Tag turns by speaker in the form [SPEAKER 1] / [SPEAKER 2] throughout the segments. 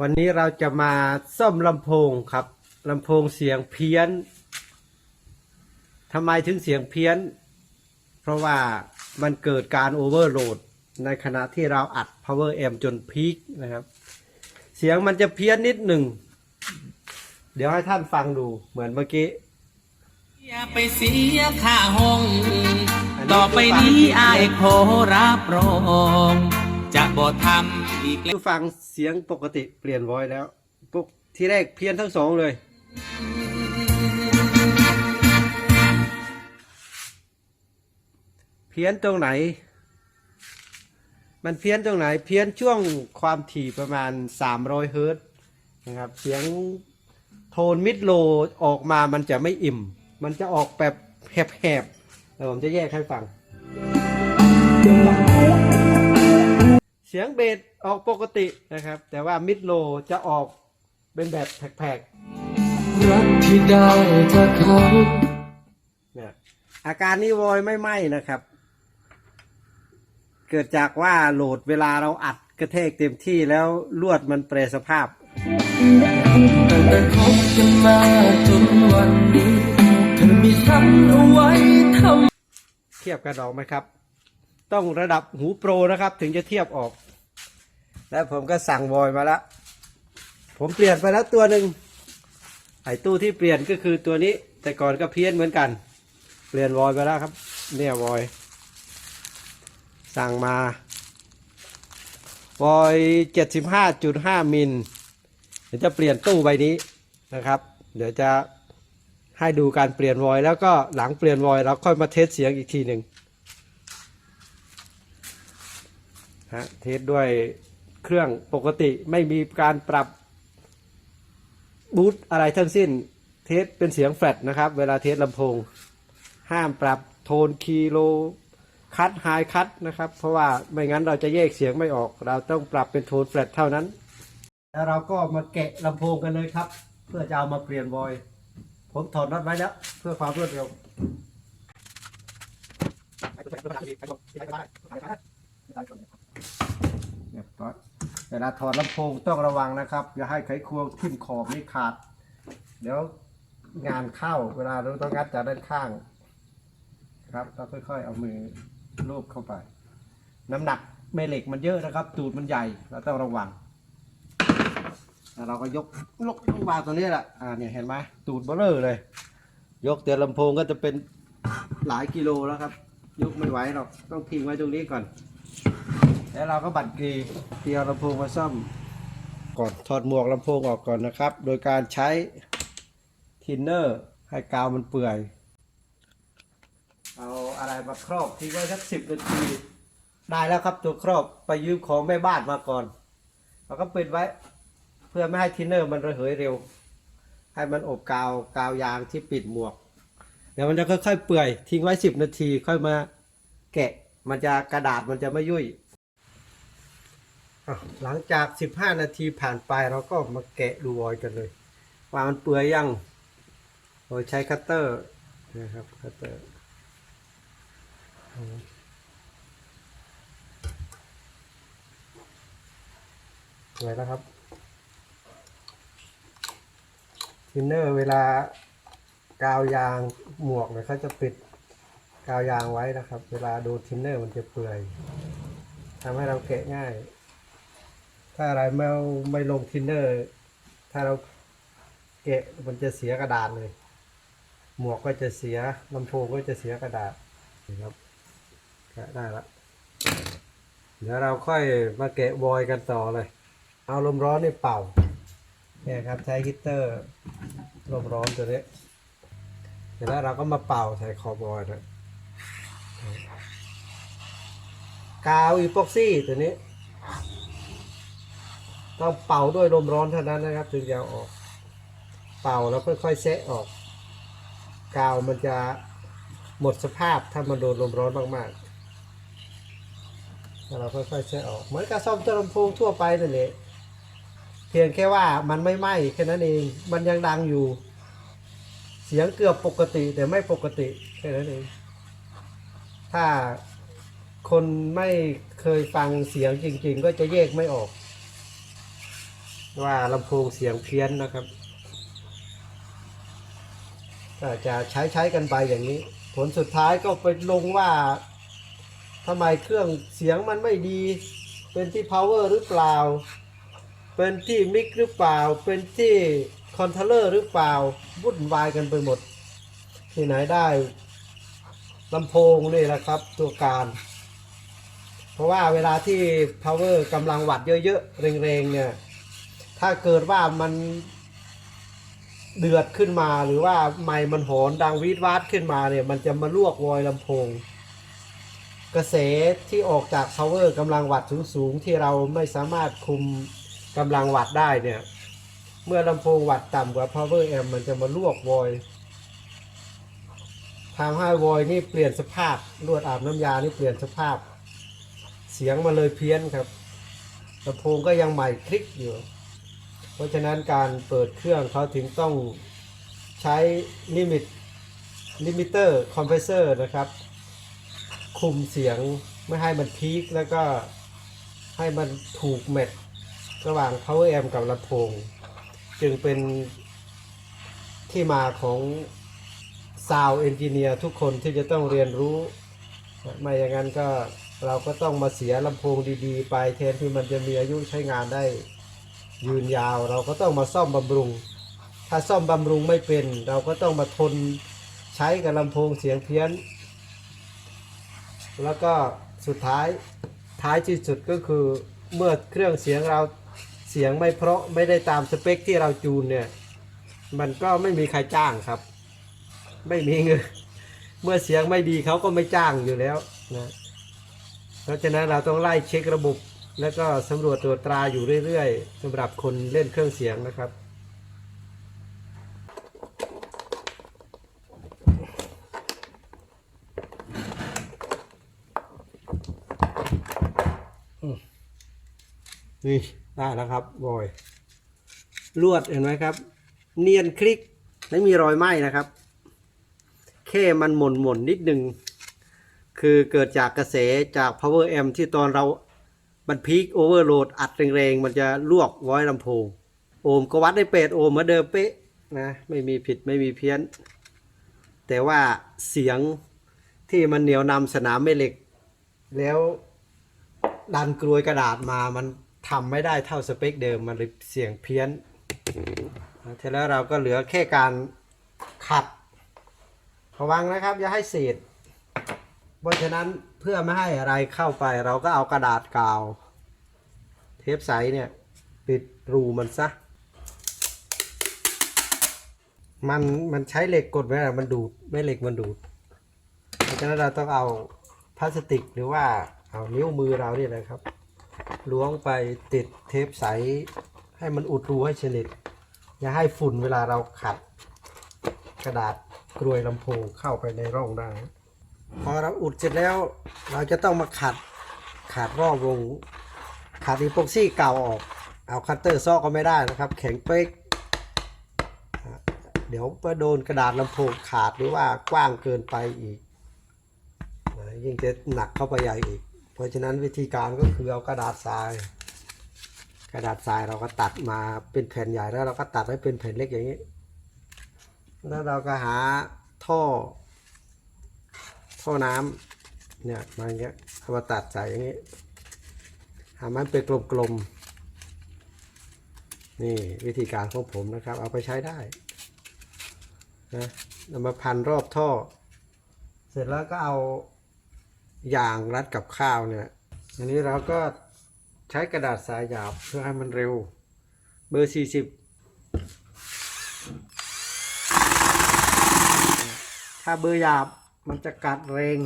[SPEAKER 1] วันนี้เราจะมาซ่อมลำโพงครับลำโพงเสียงเพี้ยนทำไมถึงเสียงเพี้ยน เพราะว่ามันเกิดการโอเวอร์โหลดในขณะที่เราอัด power amp จนพีคนะครับ เสียงมันจะเพี้ยนนิดหนึ่ง เดี๋ยวให้ท่านฟังดูเหมือนเมื่อกี้
[SPEAKER 2] อย่าไปเสียค่าห้อง ต่อไปนี้อายขอรับรอง จะบ่ทำ อีกแล้ว
[SPEAKER 1] ฟังเสียงปกติเปลี่ยนไว้แล้วปุ๊บที่แรกเพี้ยนทั้งสองเลย เพี้ยนตรงไหน มันเพี้ยนตรงไหน เพี้ยนช่วงความถี่ประมาณ 300เฮิร์ตนะครับ เสียงโทนมิดโลออกมามันจะไม่อิ่ม มันจะออกแบบแหบๆแล้วผมจะแยกให้ฟัง เสียงเบส ออกปกตินะครับ แต่ว่ามิดโลจะออกเป็นแบบแผก
[SPEAKER 3] รักที่ได้จากเขา
[SPEAKER 1] ๆเนี่ยอาการนี้วอยไม่ไหม้นะครับ เกิดจากว่าโหลดเวลาเราอัดกระเทกเต็มที่แล้วลวดมันเปรสภาพ
[SPEAKER 3] ตั้งแต่คบกันมาจนวันนี้เธอมีฉันเอาไว้ทำ
[SPEAKER 1] เทียบกันออกไหมครับ ต้องระดับหูโปรนะครับ ถึงจะเทียบออก แล้วผมก็สั่งวอยมาแล้วผมเปลี่ยนไปแล้วตัวหนึ่งไอตู้ที่เปลี่ยนก็คือตัวนี้ แต่ก่อนก็เพี้ยนเหมือนกัน เปลี่ยนวอยไปแล้วครับ เนี่ยวอย สั่งมาวอยเจ็ดสิบห้าจุดห้ามิลเดี๋ยวจะเปลี่ยนตู้ใบนี้นะครับ เดี๋ยวจะให้ดูการเปลี่ยนวอยแล้วก็หลังเปลี่ยนวอยเราค่อยมาเทสเสียงอีกทีหนึ่งฮะเทสด้วย เครื่องปกติไม่มีการปรับบูตอะไรทั้งสิ้น เทสเป็นเสียงแฟลตนะครับ เวลาเทสลำโพง ห้ามปรับโทนคีโลคัดไฮคัดนะครับ เพราะว่าไม่งั้นเราจะแยกเสียงไม่ออก เราต้องปรับเป็นโทนแฟลตเท่านั้น แล้วเราก็มาแกะลำโพงกันเลยครับ เพื่อจะเอามาเปลี่ยนวอยผมถอดน็อตไว้แล้ว เพื่อความรวดเร็วเรียบร้อย เวลาถอดลำโพงต้องระวังนะครับ อย่าให้ไขควงทิ่มขอบนี่ขาด เดี๋ยวงานเข้าเวลาเราต้องงัดจากด้านข้าง ครับเราค่อยๆเอามือลูบเข้าไป น้ำหนักแม่เหล็กมันเยอะนะครับ ตูดมันใหญ่เราต้องระวังแล้วเราก็ยกลกลงมาตัวนี้แหละอ่าเนี่ยเห็นไหมตูดเบลลอเลย ยกเตียลำโพงก็จะเป็นหลายกิโลแล้วครับ ยกไม่ไหวหรอกต้องทิ้งไว้ตรงนี้ก่อน แล้วเราก็บัดกรีเตียวลำโพงมาซ่อมก่อนถอดหมวกลำโพงออกก่อนนะครับ โดยการใช้ทินเนอร์ให้กาวมันเปื่อย เอาอะไรมาครอบทิ้งไว้สักสิบนาที ได้แล้วครับตัวครอบไปยืมของแม่บ้านมาก่อนเราก็ปิดไว้เพื่อไม่ให้ทินเนอร์มันระเหยเร็ว ให้มันอบกาวกาวยางที่ปิดหมวก เดี๋ยวมันจะค่อยๆเปื่อย ทิ้งไว้สิบนาทีค่อยมาแกะมันจะกระดาษมันจะไม่ยุ่ย อะหลังจากสิบห้านาทีผ่านไปเราก็มาแกะดูวอยกันเลย ว่ามันเปื่อยยังโดยใช้คัตเตอร์นะครับคัตเตอร์สวยแล้วครับทินเนอร์เวลากาวยางหมวกเนี่ยเขาจะปิดกาวยางไว้นะครับ เวลาโดนทินเนอร์มันจะเปื่อยทำให้เราแกะง่าย ถ้าอะไรไม่ไม่ลงทินเนอร์ ถ้าเราแกะมันจะเสียกระดาษเลย หมวกก็จะเสียลำโพงก็จะเสียกระดาษนี่ครับแกะได้ละเดี๋ยวเราค่อยมาแกะวอยกันต่อเลย เอาลมร้อนนี่เป่าเนี่ยครับใช้ฮีตเตอร์ลมร้อนตัวนี้เสร็จแล้วเราก็มาเป่าใส่คอบอยนะกาวอีพ็อกซี่ตัวนี้ ต้องเป่าด้วยลมร้อนเท่านั้นนะครับ ถึงจะออก เป่าแล้วค่อยๆแซะออก กาวมันจะหมดสภาพถ้ามันโดนลมร้อนมากๆแล้วเราค่อยๆแซะออก เหมือนกับซ่อมเจ้าลำโพงทั่วไปนั่นแหละเพียงแค่ว่ามันไม่ไหม้แค่นั้นเองมันยังดังอยู่ เสียงเกือบปกติแต่ไม่ปกติแค่นั้นเองถ้าคนไม่เคยฟังเสียงจริง ๆ ก็จะแยกไม่ออก ว่าลำโพงเสียงเพี้ยนนะครับก็จะใช้ใช้กันไปอย่างนี้ ผลสุดท้ายก็ไปลงว่าทำไมเครื่องเสียงมันไม่ดี เป็นที่ power หรือเปล่า เป็นที่มิกหรือเปล่า เป็นที่คอนโทรลเลอร์หรือเปล่าวุ่นวายกันไปหมด ที่ไหนได้ลำโพงนี่แหละครับตัวการ เพราะว่าเวลาที่ power กำลังวัดเยอะๆ เร่งๆเนี่ย ถ้าเกิดว่ามันเดือดขึ้นมาหรือว่าไมค์มันหอนดังวีดวาดขึ้นมาเนี่ย มันจะมาลวกวอยลำโพง กระแสที่ออกจาก power กำลังวัดสูงๆที่เราไม่สามารถคุมกำลังวัดได้เนี่ย เมื่อลำโพงวัดต่ำกว่า power amp มันจะมาลวกวอยทำให้วอยนี่เปลี่ยนสภาพลวดอาบน้ำยานี่เปลี่ยนสภาพ เสียงมาเลยเพี้ยนครับลำโพงก็ยังใหม่คลิกอยู่ เพราะฉะนั้นการเปิดเครื่องเขาถึงต้องใช้ลิมิตลิมิเตอร์คอมเพรสเซอร์นะครับ คุมเสียงไม่ให้มันพีคแล้วก็ให้มันถูกแมทระหว่าง power amp กับลำโพง จึงเป็นที่มาของ sound engineer ทุกคนที่จะต้องเรียนรู้ไม่อย่างนั้นก็เราก็ต้องมาเสียลำโพงดีๆ ไปแทนที่มันจะมีอายุใช้งานได้ ยืนยาวเราก็ต้องมาซ่อมบำรุง ถ้าซ่อมบำรุงไม่เป็น เราก็ต้องมาทนใช้กับลำโพงเสียงเพี้ยน แล้วก็สุดท้ายท้ายที่สุดก็คือเมื่อเครื่องเสียงเราเสียงไม่เพราะไม่ได้ตามสเปคที่เราจูนเนี่ยมันก็ไม่มีใครจ้างครับ ไม่มีเงินเมื่อเสียงไม่ดีเขาก็ไม่จ้างอยู่แล้วนะเพราะฉะนั้นเราต้องไล่เช็คระบบ แล้วก็สำรวจตรวจตราอยู่เรื่อยๆสำหรับคนเล่นเครื่องเสียงนะครับ นี่ ได้แล้วครับบอย ลวดเห็นไหมครับ เนียนคลิก ไม่มีรอยไหม้นะครับ แค่มันหม่นหม่นๆนิดหนึ่งคือเกิดจากกระแสจาก power amp ที่ตอนเรา มันพีคโอเวอร์โหลดอัดแรงๆ มันจะลวกไว้ลำโพง โอห์มก็วัดได้เป็ดโอห์มเหมือนเดิมเป๊ะนะไม่มีผิดไม่มีเพี้ยน แต่ว่าเสียงที่มันเหนียวนำสนามแม่เหล็ก แล้วดันกลวยกระดาษมามันทำไม่ได้เท่าสเปคเดิมมันเลยเสียงเพี้ยนทีแล้วเราก็เหลือแค่การขัดระวังนะครับ อย่าให้เศษเพราะฉะนั้น เพื่อไม่ให้อะไรเข้าไป เราก็เอากระดาษกาว เทปใสเนี่ย ปิดรูมันซะ มันมันใช้เหล็กกดไว้อะมันดูดไม่เหล็กมันดูดเพราะฉะนั้นเราต้องเอาพลาสติกหรือว่าเอานิ้วมือเราเนี่ยนะครับล้วงไปติดเทปใสให้มันอุดรูให้สนิทอย่าให้ฝุ่นเวลาเราขัด กระดาษกรวยลำโพงเข้าไปในร่องได้ พอเราอุดเสร็จแล้ว เราจะต้องมาขัดขัดรอบวงขัดอีโปกซี่เก่าออก เอาคัตเตอร์ซอกก็ไม่ได้นะครับ แข็งเป๊กเดี๋ยวไปโดนกระดาษลำโพงขาดหรือว่ากว้างเกินไปอีกยิ่งจะหนักเข้าไปใหญ่อีก เพราะฉะนั้นวิธีการก็คือเอากระดาษทราย กระดาษทรายเราก็ตัดมาเป็นแผ่นใหญ่แล้วเราก็ตัดให้เป็นแผ่นเล็กอย่างนี้ แล้วเราก็หาท่อ ท่อน้ำเนี่ยมาอย่างเงี้ยเอามาตัดใส่อย่างนี้หามันเป็นกลมๆนี่วิธีการของผมนะครับ เอาไปใช้ได้นะเรามาพันรอบท่อ เสร็จแล้วก็เอายางรัดกับข้าวเนี่ยอันนี้เราก็ใช้กระดาษสายหยาบเพื่อให้มันเร็ว เบอร์ 40 ถ้าเบอร์หยาบ มันจะกัดเรง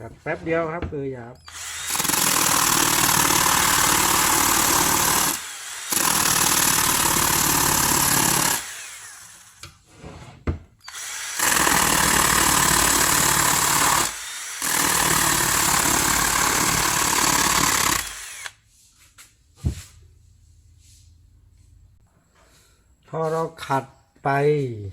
[SPEAKER 1] กัดแป๊บเดียวครับคือร์หยา เราขัดไป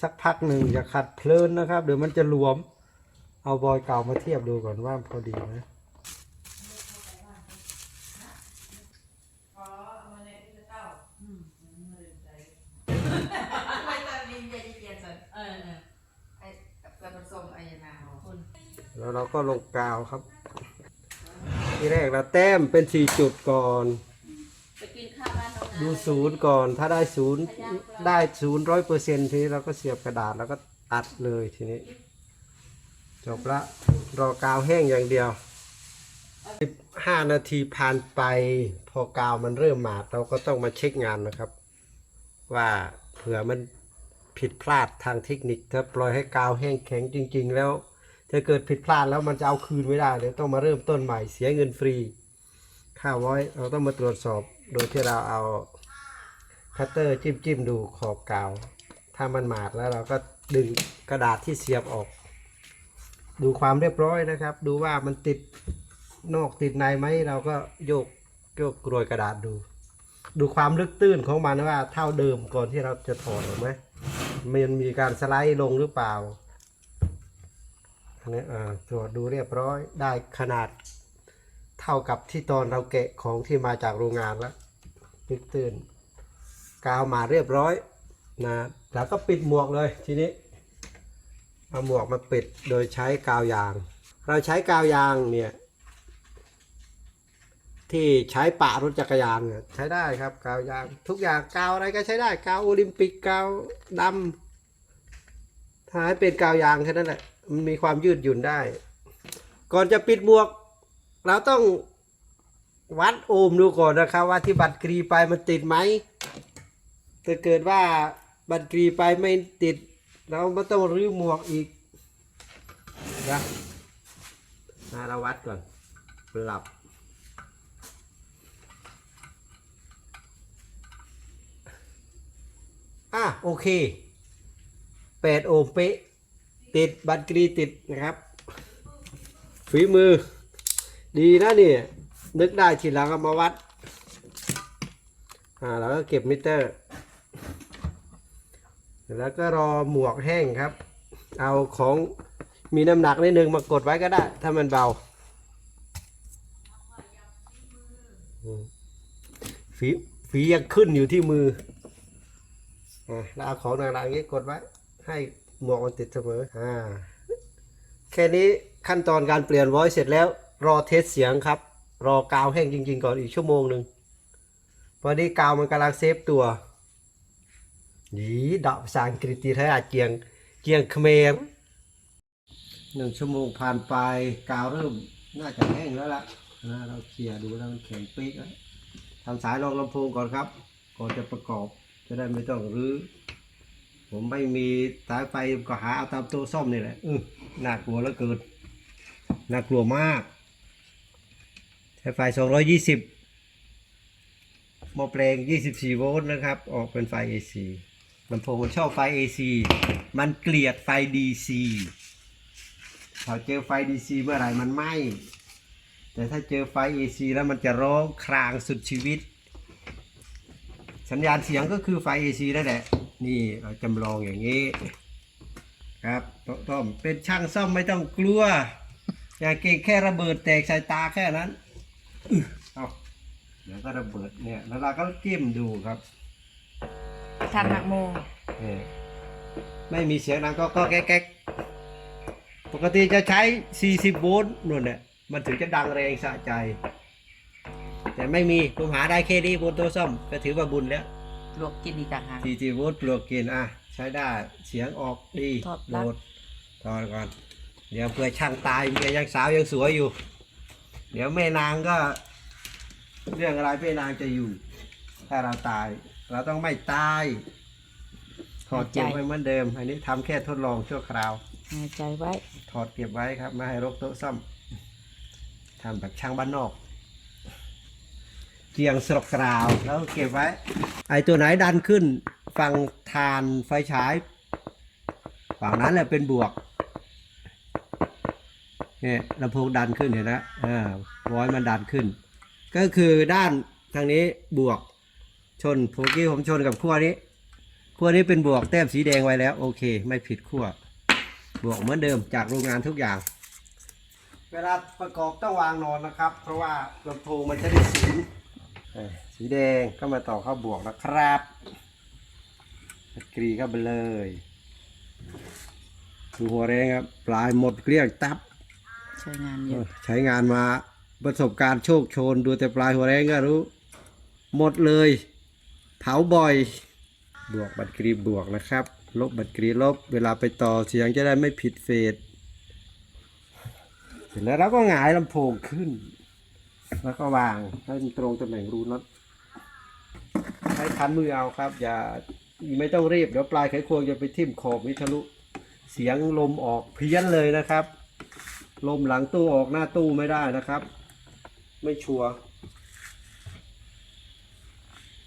[SPEAKER 1] สักพักหนึ่งอย่าขัดเพลินนะครับ เดี๋ยวมันจะหลวม เอาบอยเก่ามาเทียบดูก่อนว่าพอดีไหม
[SPEAKER 4] ไม่ตอดีไอ้กับผสม
[SPEAKER 1] แล้วเราก็ลงกาวครับ ที่แรกเราแต้มเป็นสี่จุดก่อน ดูศูนย์ก่อนถ้าได้ศูนย์ได้ศูนย์ร้อยเปอร์เซ็นต์ทีนี้เราก็เสียบกระดาษแล้วก็ตัดเลยทีนี้ จบละรอกาวแห้งอย่างเดียวห้านาทีผ่านไป พอกาวมันเริ่มหมาดเราก็ต้องมาเช็คงานนะครับ ว่าเผื่อมันผิดพลาดทางเทคนิคถ้าปล่อยให้กาวแห้งแข็งจริง ๆ แล้วถ้าเกิดผิดพลาดแล้วมันจะเอาคืนไม่ได้เดี๋ยวต้องมาเริ่มต้นใหม่เสียเงินฟรี ค่าไว้เราต้องมาตรวจสอบโดยที่เราเอา คัตเตอร์จิ้มจิ้มๆดูขอบกาว ถ้ามันหมาดแล้วเราก็ดึงกระดาษที่เสียบออก ดูความเรียบร้อยนะครับ ดูว่ามันติดนอกติดในไหมเราก็โยกโยกกรวยกระดาษดู ดูความลึกตื้นของมันว่าเท่าเดิมก่อนที่เราจะถอดออไหมมันมีการสไลด์ลงหรือเปล่าอันนี้อ่าตรวจดูเรียบร้อยได้ขนาดเท่ากับที่ตอนเราแกะของที่มาจากโรงงานแล้วลึกตื้น กาวมาเรียบร้อยนะแล้วก็ปิดหมวกเลยทีนี้เอาหมวกมาปิดโดยใช้กาวยาง เราใช้กาวยางเนี่ยที่ใช้ปะรถจักรยานเนี่ยใช้ได้ครับกาวยางทุกอย่างกาวอะไรก็ใช้ได้กาวโอลิมปิกกาวดำถ้าให้เป็นกาวยางแค่นั้นแหละมันมีความยืดหยุ่นได้ ก่อนจะปิดหมวก เราต้องวัดโอห์มดูก่อนนะครับว่าที่บัตรกรีไปมันติดไหม ถ้าเกิดว่าบัตรกรีไปไม่ติด เราไม่ต้องรื้อหมวกอีกนะนะเราวัดก่อนหลับอะโอเคแปดโอห์มเป๊ะติดบัตรกรีติดนะครับ ฝีมือ ดีนะเนี่ยนึกได้ทีหลังเอามาวัด อ่า แล้วก็เก็บมิเตอร์ แล้วก็รอหมวกแห้งครับ เอาของมีน้ำหนักนิดนึงมากดไว้ก็ได้ ถ้ามันเบา ฝีฝียังขึ้นอยู่ที่มืออ่าแล้วเอาของหนักๆอย่างนี้กดไว้ ให้หมวกมันติดเสมออ่าแค่นี้ขั้นตอนการเปลี่ยน voice เสร็จแล้ว รอเทสเสียงครับ รอกาวแห้งจริง ๆ ก่อนอีกชั่วโมงหนึ่งพอดีกาวมันกำลังเซฟตัว ดีดอกภาษาอังกฤษที่แท้เจียงเจียงเขมรหนึ่งชั่วโมงผ่านไปกาวเริ่มน่าจะแห้งแล้วล่ะนะเราเคลียร์ดูแล้วมันแข็งปีกแล้วทำสายรองลำโพงก่อนครับ ก่อนจะประกอบจะได้ไม่ต้องรื้อผมไม่มีสายไฟก็หาเอาตามตัวซ่อมนี่แหละอือน่ากลัวแล้วเกินน่ากลัวมากใช้ไฟ 220หม้อแปลง 24 โวลต์นะครับ ออกเป็นไฟ AC ลำโพงมันชอบไฟ AC มันเกลียดไฟ DC พอเจอไฟ DC เมื่อไหร่มันไหม้แต่ถ้าเจอไฟ AC แล้วมันจะร้องครางสุดชีวิต สัญญาณเสียงก็คือไฟ AC นั่นแหละ นี่เราจำลองอย่างนี้ ครับต้อมเป็นช่างซ่อมไม่ต้องกลัว อย่าเก่งแค่ระเบิดแตกสายตาแค่นั้นเอาเดี๋ยวก็ระเบิดเนี่ย แล้วเราก็จิ้มดูครับ
[SPEAKER 4] ทำหนักโม
[SPEAKER 1] นี่ไม่มีเสียงดังก็ก็แก๊กแก๊กปกติจะใช้ 40 โวลต์นู่นเนี่ยมันถึงจะดังแรงสะใจ แต่ไม่มีผมหาได้แค่นี้บนโต๊ะซ่อมก็ถือว่าบุญแล้ว
[SPEAKER 4] ลวกกินดีต่างหาก
[SPEAKER 1] ทีทีวูดปลวกกินอะ ใช้ได้เสียงออกดี
[SPEAKER 4] ถอดป
[SPEAKER 1] โหล
[SPEAKER 4] ลั๊ก
[SPEAKER 1] ดถอดก่อน เดี๋ยวเพื่อช่างตายเมียยังสาวยังสวยอยู่ เดี๋ยวแม่นางก็ เรื่องอะไรแม่นางจะอยู่ ถ้าเราตาย เราต้องไม่ตายถอดเก็บไว้เหมือนเดิม อันนี้ทำแค่ทดลองชั่วคราว
[SPEAKER 4] หายใจไว้
[SPEAKER 1] ถอดเก็บไว้ครับไม่ให้รกโต๊ะซ่อมทำแบบช่างบ้านนอกเกียงสรกกราวแล้วเก็บไว้ ไอตัวไหนดันขึ้น ฝั่งทานไฟฉายฝั่งนั้นแหละเป็นบวกเนี่ยลำโพงดันขึ้นเห็นนะอ่าวอยมันดันขึ้น ก็คือด้านทางนี้บวก ชนผมกี้ผมชนกับขั้วนี้ขั้วนี้เป็นบวกแต้มสีแดงไว้แล้ว โอเค ไม่ผิดขั้วบวกเหมือนเดิมจากโรงงานทุกอย่าง เวลาประกอบต้องวางนอนนะครับ เพราะว่าลำโพงมันจะได้สีเอ่อสีแดงก็มาต่อเข้าบวกนะครับกรีเข้าไปเลยคือหัวแรงครับปลายหมดเกลี้ยงตับ
[SPEAKER 5] ใช้งานเย
[SPEAKER 1] เอ
[SPEAKER 5] อะ
[SPEAKER 1] อใช้งานมาประสบการณ์โชคโชน ดูแต่ปลายหัวแรงก็รู้ หมดเลย เผาบ่อย บวกบัตรกรีบวกนะครับ ลบบัตรกรีลบ เวลาไปต่อเสียงจะได้ไม่ผิดเฟสเสร็จแล้วเราก็หงายลำโพงขึ้น แล้วก็วางให้มันตรงตำแหน่งรูน็อตใช้คันมือเอาครับ อย่าไม่ต้องรีบเดี๋ยวปลายไขควงจะไปทิ่มขอบมิทะลุเสียงลมออกเพี้ยนเลยนะครับ ลมหลังตู้ออกหน้าตู้ไม่ได้นะครับ ไม่ชัวร์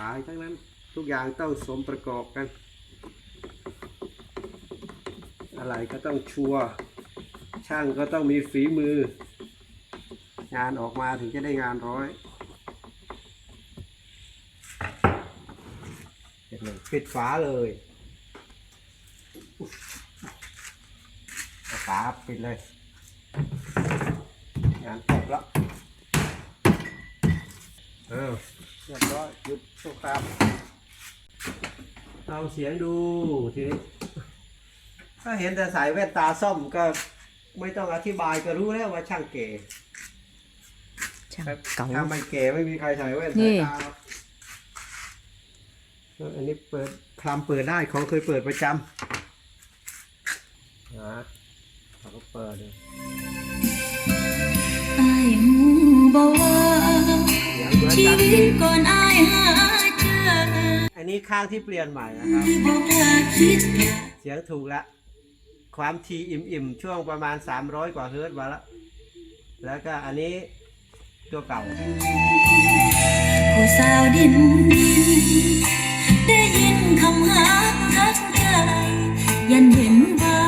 [SPEAKER 1] ตายทั้งนั้น ทุกอย่างต้องสมประกอบกัน อะไรก็ต้องชัวร์ช่างก็ต้องมีฝีมือ งานออกมาถึงจะได้งานร้อยเสร็จเลยปิดฝาเลยฝาปิดเลย งานจบแล้วเออ รียบร้อยหยุดชั่วคราวลองเสียงดูทีนี้ ถ้าเห็นแต่สายแว่นตาซ่อมก็ไม่ต้องอธิบายก็รู้แล้วว่าช่างเก๋
[SPEAKER 5] ช่างเก่า
[SPEAKER 1] ถ้าไม่เก๋ไม่มีใครใส่แว่น
[SPEAKER 5] นี่
[SPEAKER 1] สายตาหรอกเอออันนี้เปิดคลำเปิดได้ของเคยเปิดประจำนะเราก็เปิดเลย
[SPEAKER 6] อายหูบ่ว่า ชี
[SPEAKER 1] กัน
[SPEAKER 6] วิตก่อนอายหาเจอ
[SPEAKER 1] อันนี้ข้างที่เปลี่ยนใหม่นะครับ
[SPEAKER 6] บ่กล้าคิดอยาก
[SPEAKER 1] เสียงถูกแล้วความทีอิ่มๆ ช่วงประมาณ 300 กว่าเฮิร์ตซ์มาแล้วแล้วก็อันนี้ตัวเก่า
[SPEAKER 6] ผู้สาวดิน ได้ยินคำหาทักใจยันเห็นว่า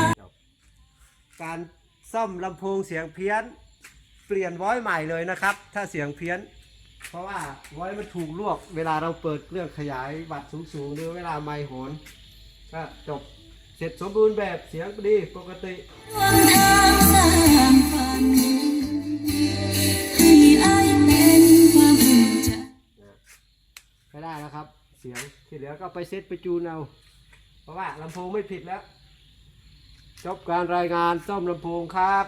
[SPEAKER 1] การซ่อมลำโพงเสียงเพี้ยน เปลี่ยนไว้ใหม่เลยนะครับ ถ้าเสียงเพี้ยน เพราะว่าไว้มันถูกลวก เวลาเราเปิดเครื่องขยายวัดสูงๆหรือเวลาไม่โหนก็จบเสร็จสมบูรณ์แบบเสียงดีปกติ
[SPEAKER 6] หวังทางสร้างฝันให้อายเป็นความภูมิใจ
[SPEAKER 1] ใช้ได้แล้วครับ เสียงที่เหลือก็ไปเซตไปจูนเอา เพราะว่าลำโพงไม่ผิดแล้ว จบการรายงานซ่อมลำโพงครับ